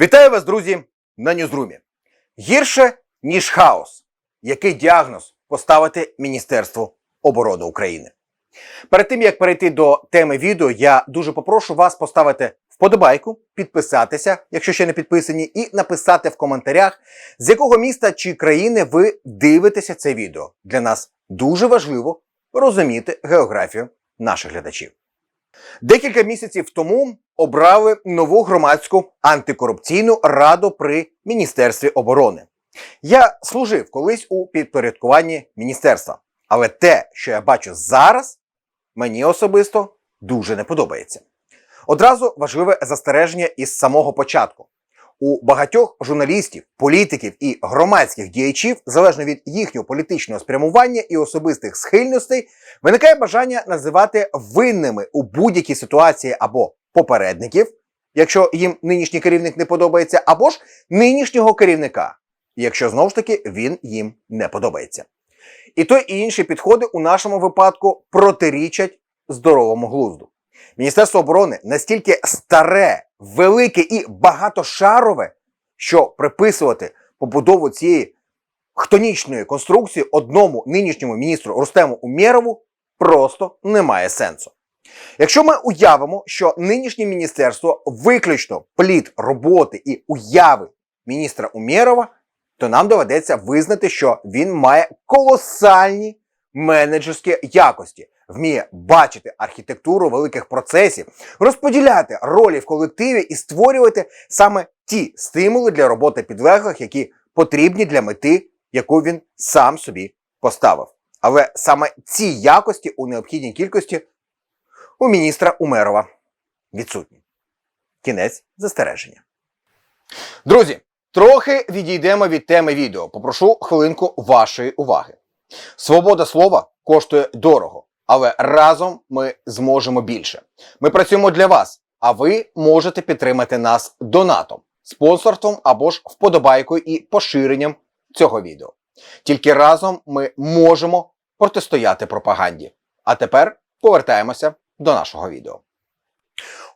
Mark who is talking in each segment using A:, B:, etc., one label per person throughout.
A: Вітаю вас, друзі, на Ньюзрумі. Гірше, ніж хаос. Який діагноз поставити Міністерству оборони України? Перед тим як перейти до теми відео, я дуже попрошу вас поставити вподобайку, підписатися, якщо ще не підписані, і написати в коментарях, з якого міста чи країни ви дивитеся це відео. Для нас дуже важливо розуміти географію наших глядачів. Декілька місяців тому обрали нову громадську антикорупційну раду при Міністерстві оборони. Я служив колись у підпорядкуванні міністерства, але те, що я бачу зараз, мені особисто дуже не подобається. Одразу важливе застереження із самого початку. У багатьох журналістів, політиків і громадських діячів, залежно від їхнього політичного спрямування і особистих схильностей, виникає бажання називати винними у будь-якій ситуації або попередників, якщо їм нинішній керівник не подобається, або ж нинішнього керівника, якщо знову ж таки він їм не подобається. І той і інші підходи у нашому випадку протирічать здоровому глузду. Міністерство оборони настільки старе, велике і багатошарове, що приписувати побудову цієї хтонічної конструкції одному нинішньому міністру Рустему Умєрову просто немає сенсу. Якщо ми уявимо, що нинішнє міністерство виключно плід роботи і уяви міністра Умєрова, то нам доведеться визнати, що він має колосальні менеджерські якості, вміє бачити архітектуру великих процесів, розподіляти ролі в колективі і створювати саме ті стимули для роботи підлеглих, які потрібні для мети, яку він сам собі поставив. Але саме ці якості у необхідній кількості у міністра Умерова відсутні. Кінець застереження. Друзі, трохи відійдемо від теми відео. Попрошу хвилинку вашої уваги. Свобода слова коштує дорого, але разом ми зможемо більше. Ми працюємо для вас, а ви можете підтримати нас донатом, спонсорством або ж вподобайкою і поширенням цього відео. Тільки разом ми можемо протистояти пропаганді. А тепер повертаємося до нашого відео.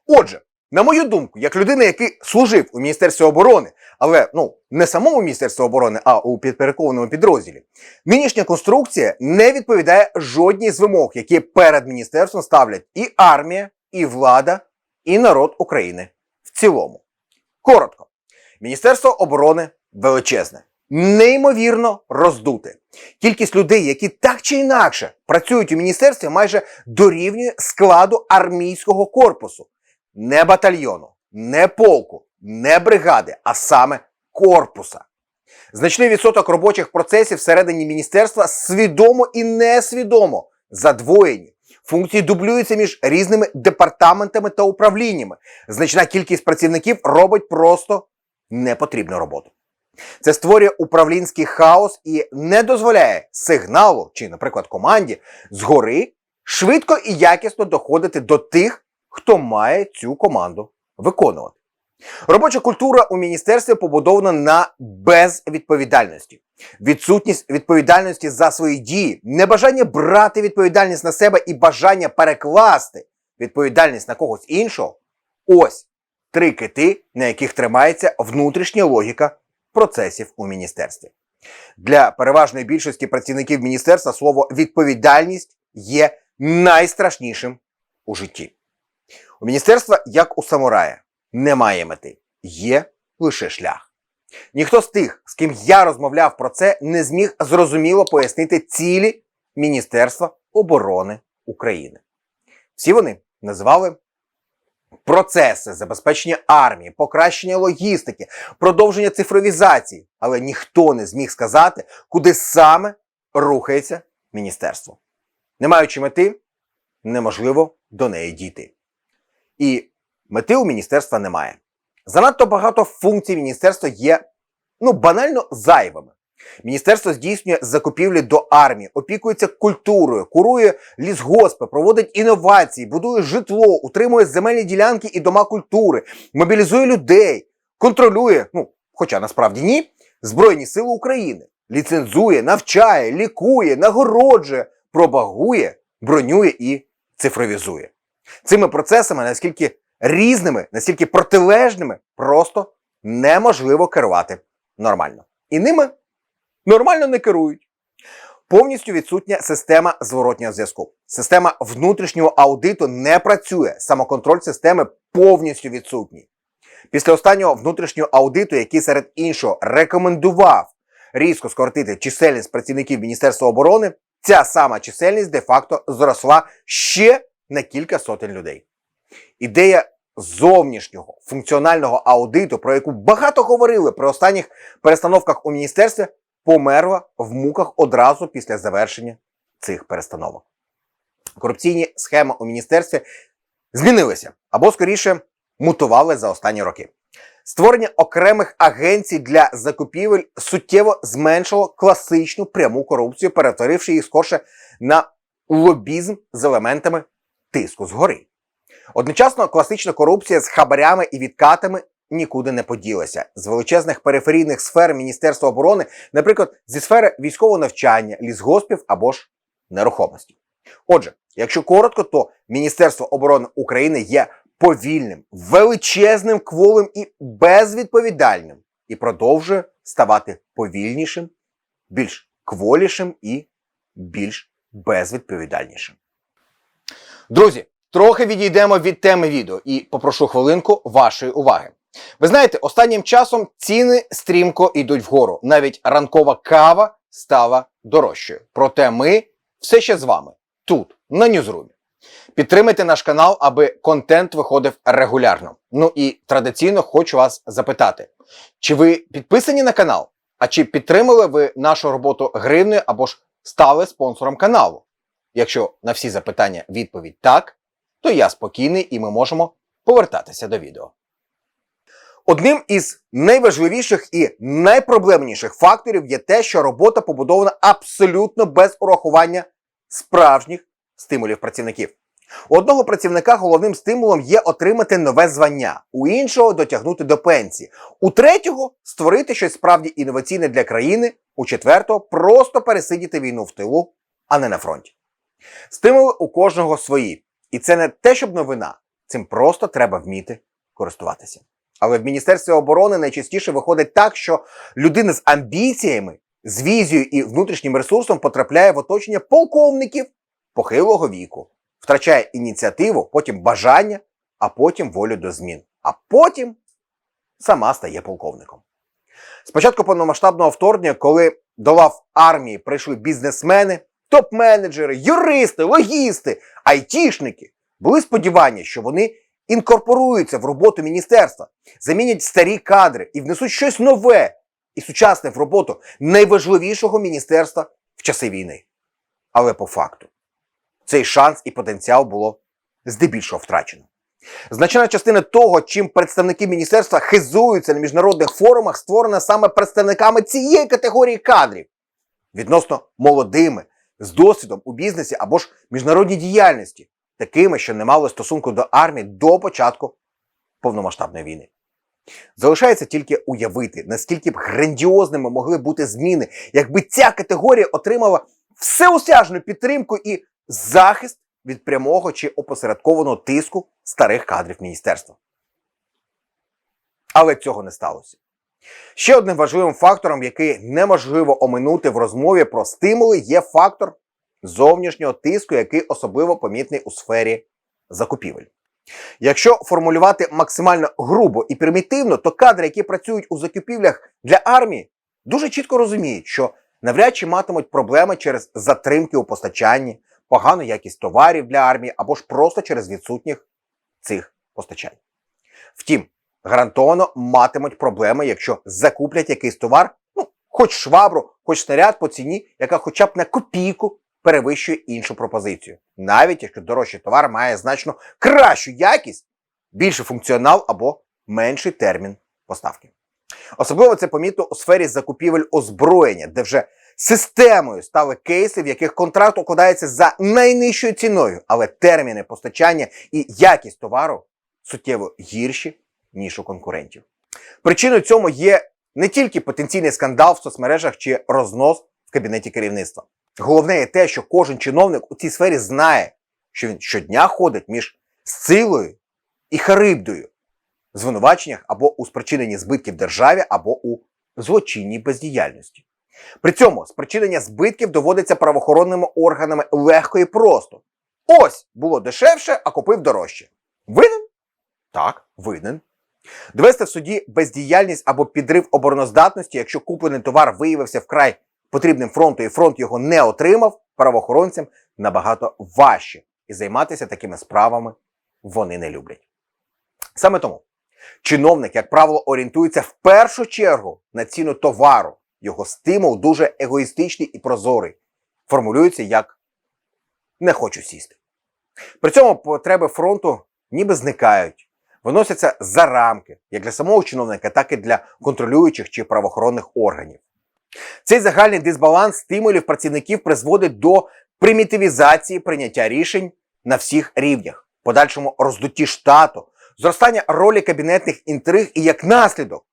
A: Отже, на мою думку, як людина, який служив у Міністерстві оборони, але ну не самому Міністерстві оборони, а у підпорядкованому підрозділі, нинішня конструкція не відповідає жодній з вимог, які перед міністерством ставлять і армія, і влада, і народ України в цілому. Коротко, Міністерство оборони величезне, неймовірно роздуте. Кількість людей, які так чи інакше працюють у міністерстві, майже дорівнює складу армійського корпусу, не батальйону, не полку, не бригади, а саме корпуса. Значний відсоток робочих процесів всередині міністерства свідомо і несвідомо задвоєні. Функції дублюються між різними департаментами та управліннями. Значна кількість працівників робить просто непотрібну роботу. Це створює управлінський хаос і не дозволяє сигналу чи, наприклад, команді згори швидко і якісно доходити до тих, хто має цю команду виконувати. Робоча культура у міністерстві побудована на безвідповідальності. Відсутність відповідальності за свої дії, небажання брати відповідальність на себе і бажання перекласти відповідальність на когось іншого ось три кити, на яких тримається внутрішня логіка процесів у міністерстві. Для переважної більшості працівників міністерства слово відповідальність є найстрашнішим у житті. У міністерства, як у самурая, немає мети, є лише шлях. Ніхто з тих, з ким я розмовляв про це, не зміг зрозуміло пояснити цілі Міністерства оборони України. Всі вони називали процеси забезпечення армії, покращення логістики, продовження цифровізації, але ніхто не зміг сказати, куди саме рухається міністерство. Не маючи мети, неможливо до неї дійти. І мети у міністерства немає. Занадто багато функцій міністерства є ну, банально зайвими. Міністерство здійснює закупівлі до армії, опікується культурою, курує лісгоспи, проводить інновації, будує житло, утримує земельні ділянки і дома культури, мобілізує людей, контролює, ну, хоча насправді ні, Збройні Сили України, ліцензує, навчає, лікує, нагороджує, пропагує, бронює і цифровізує. Цими процесами наскільки різними, настільки протилежними, просто неможливо керувати нормально. І ними нормально не керують. Повністю відсутня система зворотнього зв'язку. Система внутрішнього аудиту не працює. Самоконтроль системи повністю відсутній. Після останнього внутрішнього аудиту, який серед іншого рекомендував різко скоротити чисельність працівників Міністерства оборони, ця сама чисельність де-факто зросла ще на кілька сотень людей. Ідея зовнішнього функціонального аудиту, про яку багато говорили при останніх перестановках у міністерстві, померла в муках одразу після завершення цих перестановок. Корупційні схеми у міністерстві змінилися або скоріше мутували за останні роки. Створення окремих агенцій для закупівель суттєво зменшило класичну пряму корупцію, перетворивши їх скорше на лобізм з елементами тиску згори. Одночасно класична корупція з хабарями і відкатами нікуди не поділася. З величезних периферійних сфер Міністерства оборони, наприклад, зі сфери військового навчання, лісгоспів або ж нерухомості. Отже, якщо коротко, то Міністерство оборони України є повільним, величезним, кволим і безвідповідальним, і продовжує ставати повільнішим, більш кволішим і більш безвідповідальнішим. Друзі, трохи відійдемо від теми відео і попрошу хвилинку вашої уваги. Ви знаєте, останнім часом ціни стрімко йдуть вгору. Навіть ранкова кава стала дорожчою. Проте ми все ще з вами тут, на Ньюзрумі. Підтримайте наш канал, аби контент виходив регулярно. Ну і традиційно хочу вас запитати: чи ви підписані на канал? А чи підтримали ви нашу роботу гривнею або ж стали спонсором каналу? Якщо на всі запитання відповідь так, то я спокійний і ми можемо повертатися до відео. Одним із найважливіших і найпроблемніших факторів є те, що робота побудована абсолютно без урахування справжніх стимулів працівників. У одного працівника головним стимулом є отримати нове звання, у іншого дотягнути до пенсії, у третього створити щось справді інноваційне для країни, у четвертого просто пересидіти війну в тилу, а не на фронті. Стимули у кожного свої. І це не те, щоб новина, цим просто треба вміти користуватися. Але в Міністерстві оборони найчастіше виходить так, що людина з амбіціями, з візією і внутрішнім ресурсом потрапляє в оточення полковників похилого віку, втрачає ініціативу, потім бажання, а потім волю до змін. А потім сама стає полковником. Спочатку повномасштабного вторгнення, коли до лав армії прийшли бізнесмени, топ-менеджери, юристи, логісти, айтішники, були сподівання, що вони інкорпоруються в роботу міністерства, замінять старі кадри і внесуть щось нове і сучасне в роботу найважливішого міністерства в часи війни. Але по факту цей шанс і потенціал було здебільшого втрачено. Значна частина того, чим представники міністерства хизуються на міжнародних форумах, створена саме представниками цієї категорії кадрів, відносно молодими, з досвідом у бізнесі або ж міжнародній діяльності, такими, що не мали стосунку до армії до початку повномасштабної війни. Залишається тільки уявити, наскільки б грандіозними могли бути зміни, якби ця категорія отримала всеосяжну підтримку і захист від прямого чи опосередкованого тиску старих кадрів міністерства. Але цього не сталося. Ще одним важливим фактором, який неможливо оминути в розмові про стимули, є фактор зовнішнього тиску, який особливо помітний у сфері закупівель. Якщо формулювати максимально грубо і примітивно, то кадри, які працюють у закупівлях для армії, дуже чітко розуміють, що навряд чи матимуть проблеми через затримки у постачанні, погану якість товарів для армії або ж просто через відсутніх цих постачань. Втім, гарантовано матимуть проблеми, якщо закуплять якийсь товар, ну, хоч швабру, хоч снаряд по ціні, яка хоча б на копійку перевищує іншу пропозицію. Навіть якщо дорожчий товар має значно кращу якість, більший функціонал або менший термін поставки. Особливо це помітно у сфері закупівель озброєння, де вже системою стали кейси, в яких контракт укладається за найнижчою ціною, але терміни постачання і якість товару суттєво гірші, ніж у конкурентів. Причиною цьому є не тільки потенційний скандал в соцмережах чи рознос в кабінеті керівництва. Головне є те, що кожен чиновник у цій сфері знає, що він щодня ходить між силою і харибдою, в звинуваченнях або у спричиненні збитків державі, або у злочинній бездіяльності. При цьому спричинення збитків доводиться правоохоронними органами легко і просто. Ось було дешевше, а купив дорожче. Винен? Так, винен. Довести в суді бездіяльність або підрив обороноздатності, якщо куплений товар виявився вкрай потрібним фронту і фронт його не отримав, правоохоронцям набагато важче. І займатися такими справами вони не люблять. Саме тому чиновник, як правило, орієнтується в першу чергу на ціну товару. Його стимул дуже егоїстичний і прозорий. Формулюється як не хочу сісти. При цьому потреби фронту ніби зникають, виносяться за рамки як для самого чиновника, так і для контролюючих чи правоохоронних органів. Цей загальний дисбаланс стимулів працівників призводить до примітивізації прийняття рішень на всіх рівнях, подальшому роздутті штату, зростання ролі кабінетних інтриг і як наслідок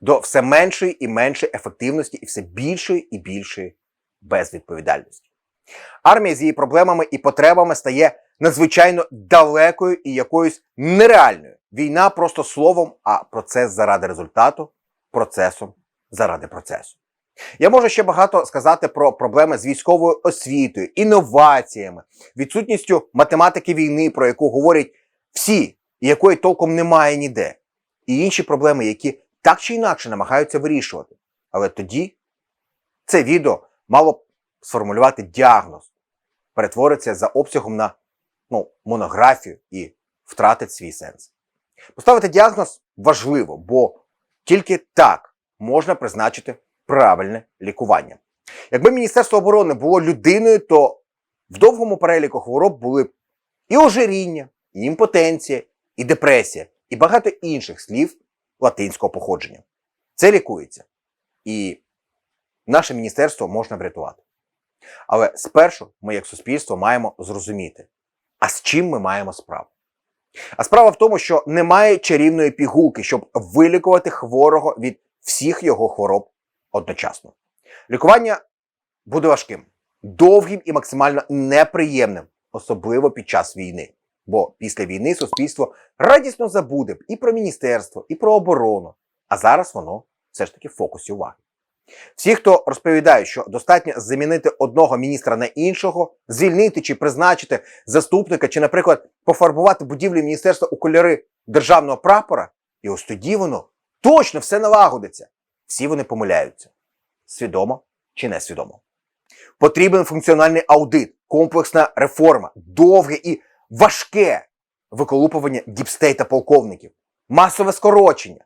A: до все меншої і меншої ефективності і все більшої і більшої безвідповідальності. Армія з її проблемами і потребами стає надзвичайно далекою і якоюсь нереальною. Війна просто словом, а процес заради результату, процесом заради процесу. Я можу ще багато сказати про проблеми з військовою освітою, інноваціями, відсутністю математики війни, про яку говорять всі, і якої толком немає ніде, і інші проблеми, які так чи інакше намагаються вирішувати. Але тоді це відео мало б сформулювати діагноз, перетвориться за обсягом на ну, монографію і втратить свій сенс. Поставити діагноз важливо, бо тільки так можна призначити правильне лікування. Якби Міністерство оборони було людиною, то в довгому переліку хвороб були б і ожиріння, і імпотенція, і депресія, і багато інших слів латинського походження. Це лікується. І наше міністерство можна врятувати. Але спершу ми, як суспільство, маємо зрозуміти, а з чим ми маємо справу. А справа в тому, що немає чарівної пігулки, щоб вилікувати хворого від всіх його хвороб одночасно. Лікування буде важким, довгим і максимально неприємним, особливо під час війни. Бо після війни суспільство радісно забуде і про міністерство, і про оборону. А зараз воно все ж таки в фокусі уваги. Всі, хто розповідають, що достатньо замінити одного міністра на іншого, звільнити чи призначити заступника, чи, наприклад, пофарбувати будівлі міністерства у кольори державного прапора, і ось тоді воно точно все налагодиться. Всі вони помиляються. Свідомо чи несвідомо. Потрібен функціональний аудит, комплексна реформа, довге і важке виколупування діпстейта полковників, масове скорочення,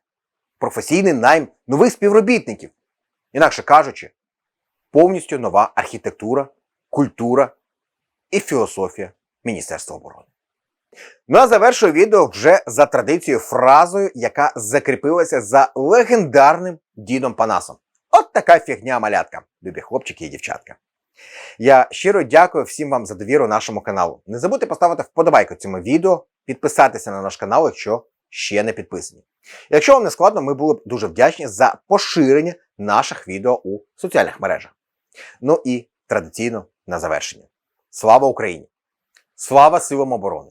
A: професійний найм нових співробітників. Інакше кажучи, повністю нова архітектура, культура і філософія Міністерства оборони. Ну а завершую відео вже за традицією фразою, яка закріпилася за легендарним дідом Панасом. От така фігня малятка, любі хлопчики і дівчатка. Я щиро дякую всім вам за довіру нашому каналу. Не забудьте поставити вподобайку цьому відео, підписатися на наш канал, якщо ще не підписані. Якщо вам не складно, ми були б дуже вдячні за поширення наших відео у соціальних мережах. Ну і традиційно на завершення. Слава Україні! Слава силам оборони!